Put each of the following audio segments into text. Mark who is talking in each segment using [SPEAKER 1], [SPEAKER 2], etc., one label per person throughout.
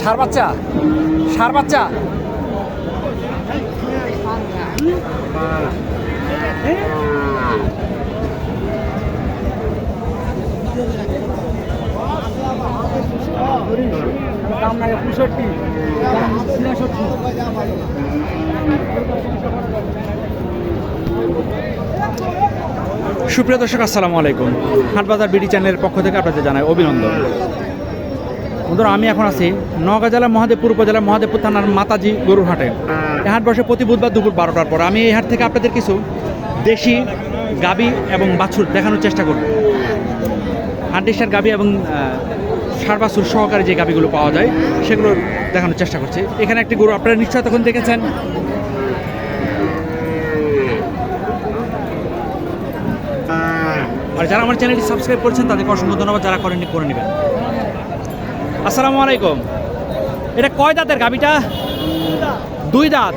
[SPEAKER 1] সার বাচ্চা সার বাচ্চা।
[SPEAKER 2] দাম লাগে পঁয়ষট্টি।
[SPEAKER 1] সুপ্রিয় দর্শক, আসসালামু আলাইকুম। হাটবাজার বিডি চ্যানেলের পক্ষ থেকে আপনাদের জানাই অভিনন্দন। বন্ধুরা, আমি এখন আছি নওগাঁ জেলার মহাদেবপুর উপজেলার মহাদেবপুর থানার মাতাজি গরুর হাটে। এই হাট বসে প্রতি বুধবার দুপুর বারোটার পর। আমি এই হাট থেকে আপনাদের কিছু দেশি গাবি এবং বাছুর দেখানোর চেষ্টা করব। হাড্ডিসার গাবি এবং সার বাছুর সহকারে যে গাবিগুলো পাওয়া যায়, সেগুলো দেখানোর চেষ্টা করছি। এখানে একটি গরু আপনারা নিশ্চয় তখন দেখেছেন। আর যারা আমার চ্যানেলটি সাবস্ক্রাইব করেছেন, তাদেরকে অসংখ্য ধন্যবাদ, যারা করেননি, করে নেবেন। আসসালামু আলাইকুম। এটা কয় দাঁতের গাবিটা? দুই দাঁত।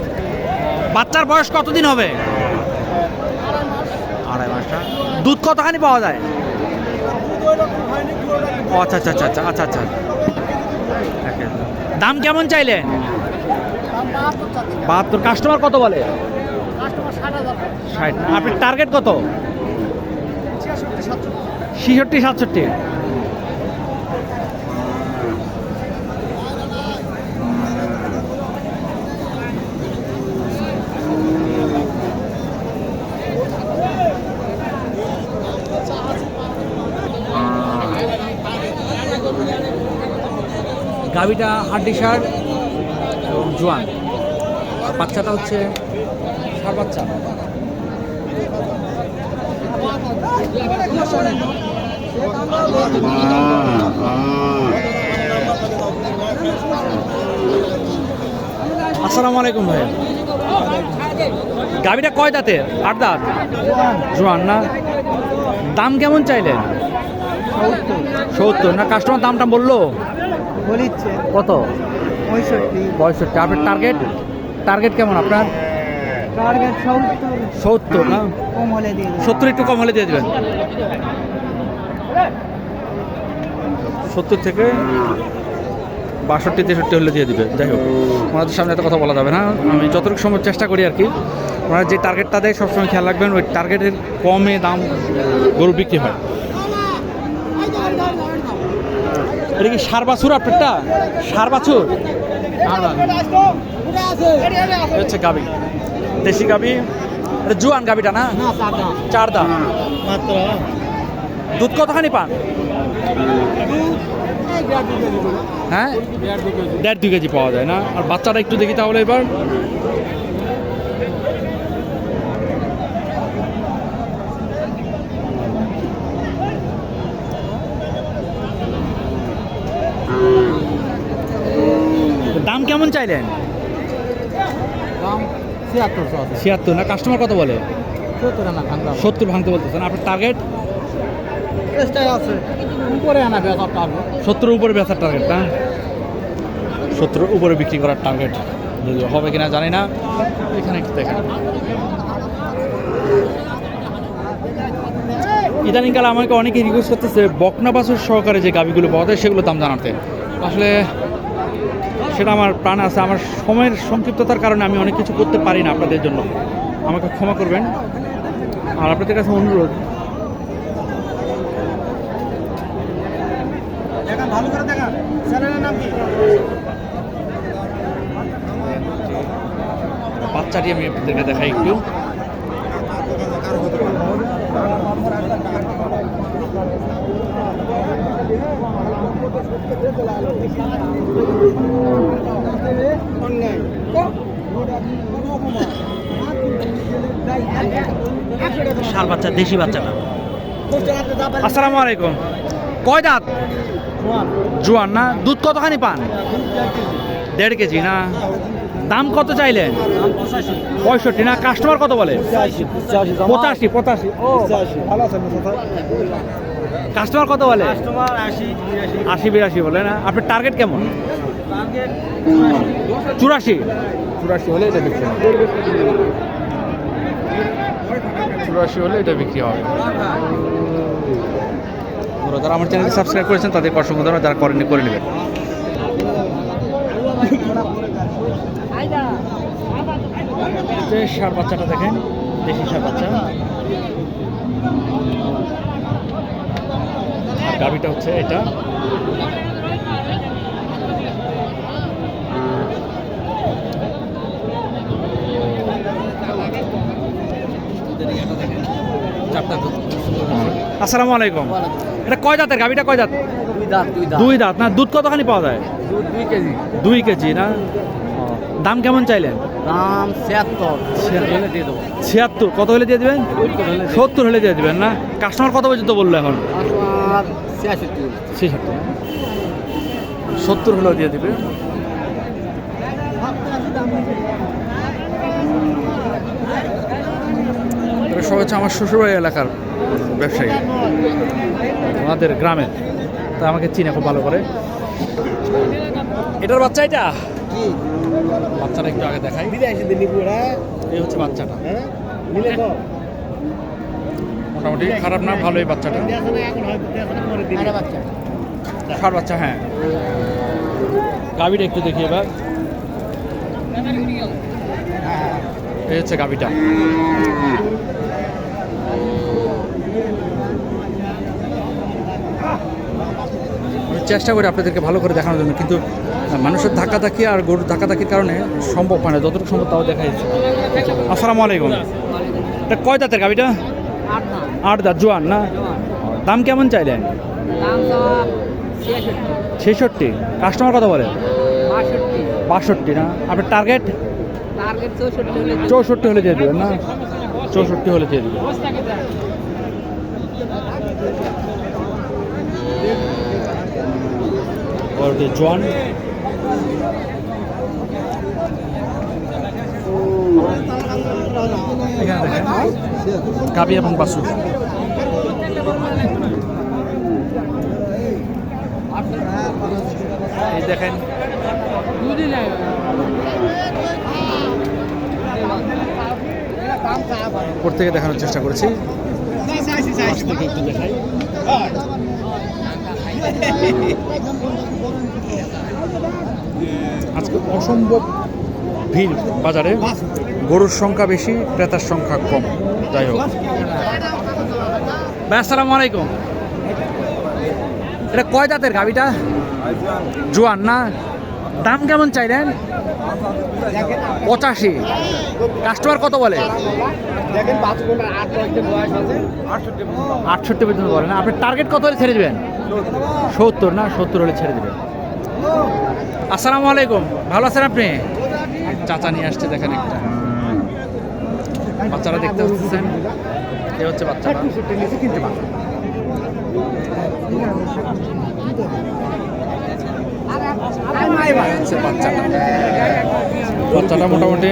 [SPEAKER 1] বাচ্চার বয়স কতদিন হবে? দুধ কতখানি পাওয়া যায়? ও আচ্ছা আচ্ছা আচ্ছা আচ্ছা আচ্ছা আচ্ছা। দাম কেমন চাইলেন বাহাত্তর কাস্টমার কত বলে? ষাট আপনার টার্গেট কত? ছিষট্টি সাতষট্টি। গাভিটা হাড্ডি সার এবং জোয়ান। আর বাচ্চাটা হচ্ছে সার বাচ্চা। আসসালামু আলাইকুম ভাই। গাভিটা কয় দাঁতের? আট দাঁত? জোয়ান না? দাম কেমন চাইলেন? সত্তর। না কাস্টমার দামটা বলল?
[SPEAKER 2] বলিচ্ছে।
[SPEAKER 1] কত?
[SPEAKER 2] পঁয়ষট্টি।
[SPEAKER 1] পঁয়ষট্টি। আপনার টার্গেট টার্গেট কেমন আপনার?
[SPEAKER 2] টার্গেট সত্তর।
[SPEAKER 1] সত্তর না?
[SPEAKER 2] কম হলে দিয়ে
[SPEAKER 1] সত্তর একটু কম হলে দিয়ে দেবেন। সত্তর থেকে বাষট্টি তেষট্টি হলে দিয়ে দিবে। যাই হোক ওনাদের সামনে এত কথা বলা যাবে না। আমি যতটুকু সময় চেষ্টা করি আর কি ওনারা যে টার্গেটটা দেয় সবসময় খেয়াল রাখবেন ওই টার্গেটের কমে দাম গরু বিক্রি হয়। এটা কি সার বাছুর আপনারটা? সার বাছুর? হচ্ছে গাবি। দেশি গাবি? এটা জুয়ান গাবিটা না? চার দাম দুধ কতখানি পান? হ্যাঁ? দেড় দুই কেজি পাওয়া যায় না। আর বাচ্চাটা একটু দেখি তাহলে এবার। দাম কেমন চাইলেন? ছিয়াত্তর না? কাস্টমার কত বলে?
[SPEAKER 2] সত্তর
[SPEAKER 1] ভাঙতে বলতেছেন। আপনার টার্গেট সত্তর উপরে বেচার টার্গেট না? সত্তর উপরে বিক্রি করার টার্গেট যদিও হবে কিনা জানি না। এখানে একটু দেখেন। ইদানিংকালে আমাকে অনেকে রিকোয়েস্ট করতেছে বকনা বাছুর সহকারে যে গাবিগুলো পাওয়া যায় সেগুলো দাম জানাতে। আসলে সেটা আমার প্রাণ আছে। আমার সময়ের সংক্ষিপ্ততার কারণে আমি অনেক কিছু করতে পারি না আপনাদের জন্য। আমাকে ক্ষমা করবেন। আর আপনাদের কাছে অনুরোধ।
[SPEAKER 2] দেখান ভালো করে দেখান। চ্যানেলের নাম কি?
[SPEAKER 1] বাচ্চাটি আমি আপনাদেরকে দেখাই একটু। সার বাচ্চা, দেশি বাচ্চাটা আসসালামু আলাইকুম। কয় দাঁত? জোয়ান না? দুধ কতখানি পান? দেড় কেজি না? দাম কত চাইলেন পঁয়ষট্টি না? কাস্টমার কত বলে? পঁচাশি পঁচাশি। কাস্টমার কত বলে?
[SPEAKER 2] আশি, বিরাশি
[SPEAKER 1] বলে না? আপনার টার্গেট কেমন? চুরাশি।
[SPEAKER 3] চুরাশি হলে চুরাশি হলে এটা বিক্রি হবে।
[SPEAKER 1] যারা আমার চ্যানেলকে সাবস্ক্রাইব করেছেন তাদের অসংখ্য ধন্যবাদ। যারা করেননি করে নেবেন। সার বাচ্চাটা দেখেন দেশি সার বাচ্চা। আর গাভিটা হচ্ছে এটা। আসসালামু আলাইকুম। এটা কয় দাঁতের গাভিটা কয় দাঁত
[SPEAKER 2] দুই দাঁত দুই দাঁত।
[SPEAKER 1] দুই দাঁত না? দুধ কতখানি পাওয়া যায়?
[SPEAKER 2] দুই কেজি।
[SPEAKER 1] দুই কেজি না? দাম কেমন চাইলেন?
[SPEAKER 2] দাম ছিয়াত্তর। হলে দিয়ে দেবো।
[SPEAKER 1] ছিয়াত্তর। কত হলে দিয়ে দেবেন? সত্তর হলে দিয়ে দেবেন না? কাস্টমার কত পর্যন্ত বলল এখন? সত্তর হলেও দিয়ে দিবে। সব হচ্ছে আমার শ্বশুরবাড়ি এলাকার ব্যবসায়ী। আমাদের গ্রামের। তা আমাকে চিনে খুব ভালো করে। এটার বাচ্চা এটা?
[SPEAKER 2] কি?
[SPEAKER 1] বাচ্চাটা একটু আগে দেখাই।
[SPEAKER 2] দিদি আসে দিল্লি পুরা
[SPEAKER 1] এই হচ্ছে বাচ্চাটা।
[SPEAKER 2] হ্যাঁ? মিলে
[SPEAKER 1] মোটামুটি খারাপ না ভালোই বাচ্চাটা।
[SPEAKER 2] আরে বাচ্চা।
[SPEAKER 1] ষাট বাচ্চা হ্যাঁ। গাভিটা একটু দেখি এবার। এই হচ্ছে গাভিটা। চেষ্টা করি আপনাদেরকে ভালো করে দেখানোর জন্য কিন্তু মানুষের ধাক্কাধাক্কি আর গরুর ধাক্কাধাক্কির কারণে সম্ভব হয় না যতটুকু সম্ভব তাও দেখা যাচ্ছে আসসালামু আলাইকুম। এটা কয় দাঁতের গাভিটা?
[SPEAKER 2] আট
[SPEAKER 1] দাঁত জোয়ান না? দাম কেমন চাইলেন? ছেষট্টি। কাস্টমার কত বলে?
[SPEAKER 2] বাষট্টি
[SPEAKER 1] না? আপনার টার্গেট?
[SPEAKER 2] চৌষট্টি হলে
[SPEAKER 1] দিয়ে দেবেন না? চৌষট্টি হলে দিয়ে দেবেন। দেখেন গাবি এবং বাসু দেখেন। উপর থেকে দেখানোর চেষ্টা করেছি। আজকে অসম্ভব ভিড় বাজারে। গরুর সংখ্যা বেশি, ক্রেতার সংখ্যা কম। যাই হোক। আসসালামু আলাইকুম। এটা কয় জাতের গাবিটা জোয়ান না? দাম কেমন চাইলেন পঁচাশি। কাস্টমার কত বলে?
[SPEAKER 2] আটষট্টি
[SPEAKER 1] পর্যন্ত বলে না আপনি টার্গেট কত হলে ছেড়ে দেবেন? সত্তর না সত্তর হলে ছেড়ে দেবেন। আসসালামু আলাইকুম। ভালো আছেন আপনি? চাচা নিয়ে আসছে দেখেন একটা। বাচ্চারা দেখতে পাচ্ছেন। এ হচ্ছে এ হচ্ছে বাচ্চাটা বাচ্চাটা মোটামুটি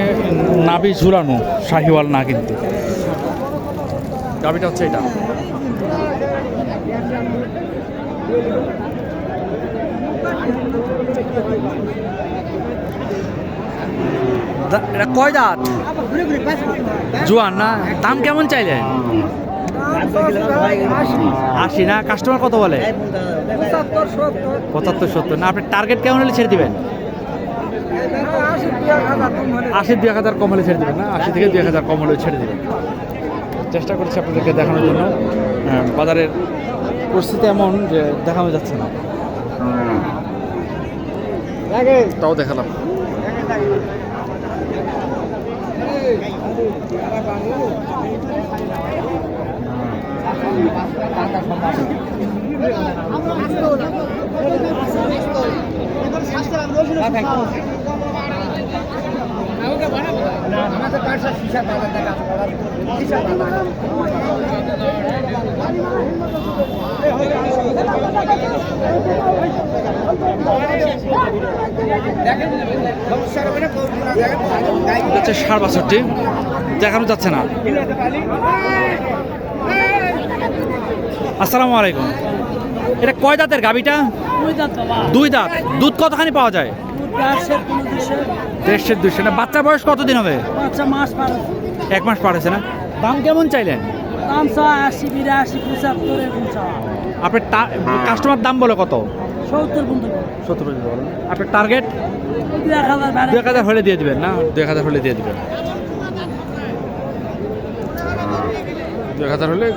[SPEAKER 1] নাবি ঝুলানো শাহিওয়াল না কিন্তু। গাবিটা হচ্ছে এটা। এটা কয় দাঁত? জোয়ান না? দাম কেমন চাইলেন? আশি না? কাস্টমার কত বলে?
[SPEAKER 2] পঁচাত্তর, সত্তর।
[SPEAKER 1] না, আপনি টার্গেট কেমন হলে ছেড়ে দিবেন?
[SPEAKER 2] আশি দুই এক হাজার কম হলে
[SPEAKER 1] ছেড়ে দেবেন না? আশি থেকে দুই এক হাজার কম হলে ছেড়ে দেবেন। চেষ্টা করছি আপনাদেরকে দেখানোর জন্য। বাজারের পরিস্থিতি এমন যে দেখানো যাচ্ছে না। তাও দেখালাম। হচ্ছে সার বাছরটি দেখানো যাচ্ছে না। আসসালামু আলাইকুম। এটা কয় দাঁতের গাবিটা
[SPEAKER 2] দুই দাঁত বাবা।
[SPEAKER 1] দুই দাঁত। দুধ কতখানি পাওয়া যায়?
[SPEAKER 2] দেড়শের কোনো দেশে
[SPEAKER 1] না বাচ্চা বয়স কতদিন হবে?
[SPEAKER 2] বাচ্চা মাস পার
[SPEAKER 1] এক মাস পার হয়েছে না? দাম কেমন চাইলেন? আপনার কাস্টমার দাম বলে কত?
[SPEAKER 2] সত্তর
[SPEAKER 1] বলেন। আপনার টার্গেট? দু এক হাজার হলে দিয়ে দিবেন না? দু এক হাজার হলে দিয়ে দিবেন।
[SPEAKER 3] দু এক হাজার হলে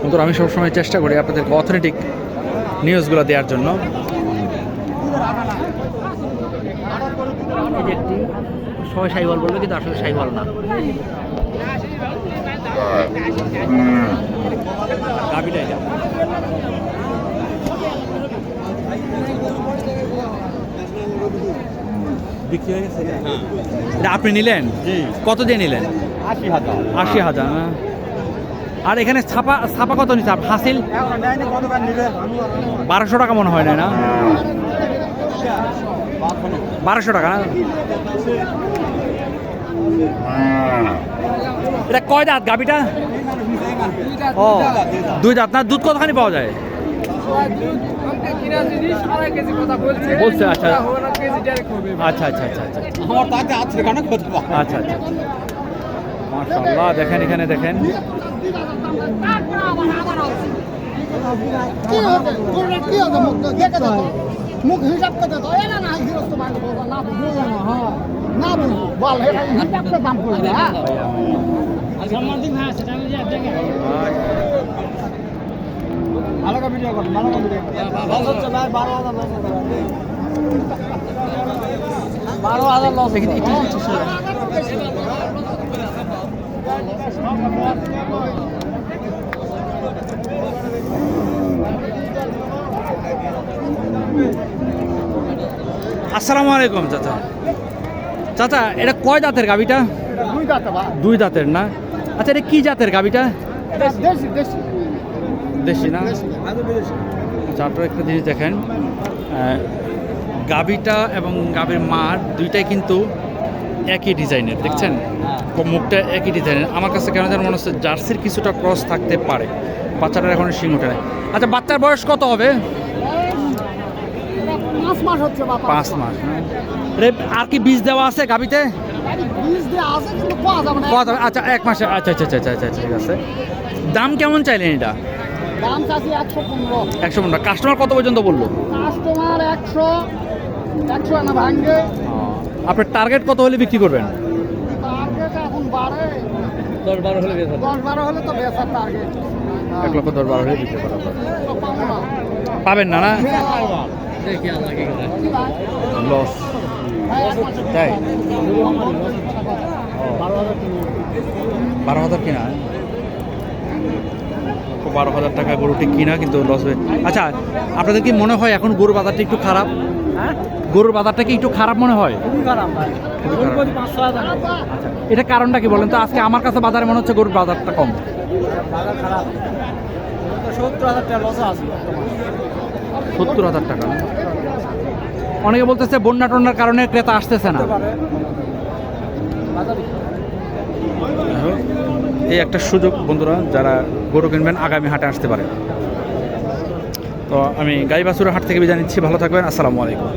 [SPEAKER 1] বন্ধুরা আমি সবসময় চেষ্টা করি আপনাদেরকে অথেন্টিক নিউজগুলো দেওয়ার জন্য। একটি সবাই সাইওয়াল বলবে কিন্তু আসলে সাইওয়াল না। গাবিটা এটা। বিক্রি হয়ে গেছে? এটা আপনি নিলেন? কত দিয়ে নিলেন?
[SPEAKER 2] আশি হাজার।
[SPEAKER 1] আশি হাজার আর এখানে ছাপা ছাপা কত নিচ্ছে? হাসিল? বারোশো টাকা মনে হয় না না? বারোশো টাকা না? এটা কয় দাঁত গাবিটা ও দুই দাঁত না? দুধ কতখানি পাওয়া যায়? বলছে আচ্ছা। আচ্ছা আচ্ছা আচ্ছা আচ্ছা।
[SPEAKER 2] আমার তাকে আছে কেন কথা
[SPEAKER 1] আচ্ছা আচ্ছা। মাশাআল্লাহ দেখেন এখানে দেখেন।
[SPEAKER 4] কি হবে তোরা কি হবে মুখ হিসাব করতে না গৃহস্থ মানুষ না বুঝো না হ্যাঁ। না বল হিসাব করে দাম করবে হ্যাঁ।
[SPEAKER 2] আমি যে দেখে ভালো করে ভিডিও করুন ভালো করে ভিডিও লস হচ্ছে ভাই বারো হাজার লস হচ্ছে। বারো হাজার লস
[SPEAKER 1] আসসালামু আলাইকুম চাচা। চাচা এটা কয় দাঁতের গাবিটা?
[SPEAKER 4] দুই দাঁত
[SPEAKER 1] দুই দাঁতের না? আচ্ছা এটা কি জাতের গাবিটা?
[SPEAKER 4] দেশি দেশি।
[SPEAKER 1] দেশি না? আচ্ছা আপনারা একটা জিনিস দেখেন। গাবিটা এবং গাবির মার দুইটাই কিন্তু একই ডিজাইনের দেখছেন? মুখটা একই ডিজাইনের। আমার কাছে কেন যেন মনে হচ্ছে জার্সির কিছুটা ক্রস থাকতে পারে। বাচ্চাটার এখন শিং ওঠে নাই। আচ্ছা বাচ্চার বয়স কত হবে?
[SPEAKER 4] পাঁচ মাস হচ্ছে
[SPEAKER 1] পাঁচ মাস হ্যাঁ। রে আর কি বীজ দেওয়া আছে গাবিতে? আচ্ছা এক মাসে আচ্ছা আচ্ছা আচ্ছা আচ্ছা ঠিক আছে। দাম কেমন চাইলেন এটা?
[SPEAKER 4] দাম চাচ্ছি একশো পনেরো।
[SPEAKER 1] একশো পনেরো। কাস্টমার কত পর্যন্ত বলল?
[SPEAKER 4] কাস্টমার একশো একশো আনা ভাঙ্গে
[SPEAKER 1] আপনার টার্গেট কত হলে বিক্রি করবেন?
[SPEAKER 4] টার্গেট এখন বাড়ে।
[SPEAKER 1] দশ বারো হলে
[SPEAKER 4] দশ বারো হলে তো বেচার টার্গেট
[SPEAKER 1] এক লক্ষ দশ বারো হলে বিক্রি করা পাবেন না না? লস তাই? বারো হাজার কিনা? বারো হাজার টাকা গরুটি কিনা কিন্তু লস হয়ে আচ্ছা আপনাদের কি মনে হয় এখন গরুর বাজারটা একটু খারাপ?
[SPEAKER 2] হ্যাঁ?
[SPEAKER 1] গরুর বাজারটা কি একটু খারাপ মনে হয়? আচ্ছা এটা কারণটা কি বলেন তো? আজকে আমার কাছে বাজারে মনে হচ্ছে গরুর বাজারটা কম।
[SPEAKER 2] সত্তর হাজার টাকা?
[SPEAKER 1] অনেকে বলতেছে বন্যা টন্যার কারণে ক্রেতা আসতেছে না। এই একটা সুযোগ বন্ধুরা যারা গরু কিনবেন আগামী হাটে আসতে পারে। তো আমি গাইবাসুরের হাট থেকে বিদায় নিচ্ছি, ভালো থাকবেন, আসসালামু আলাইকুম।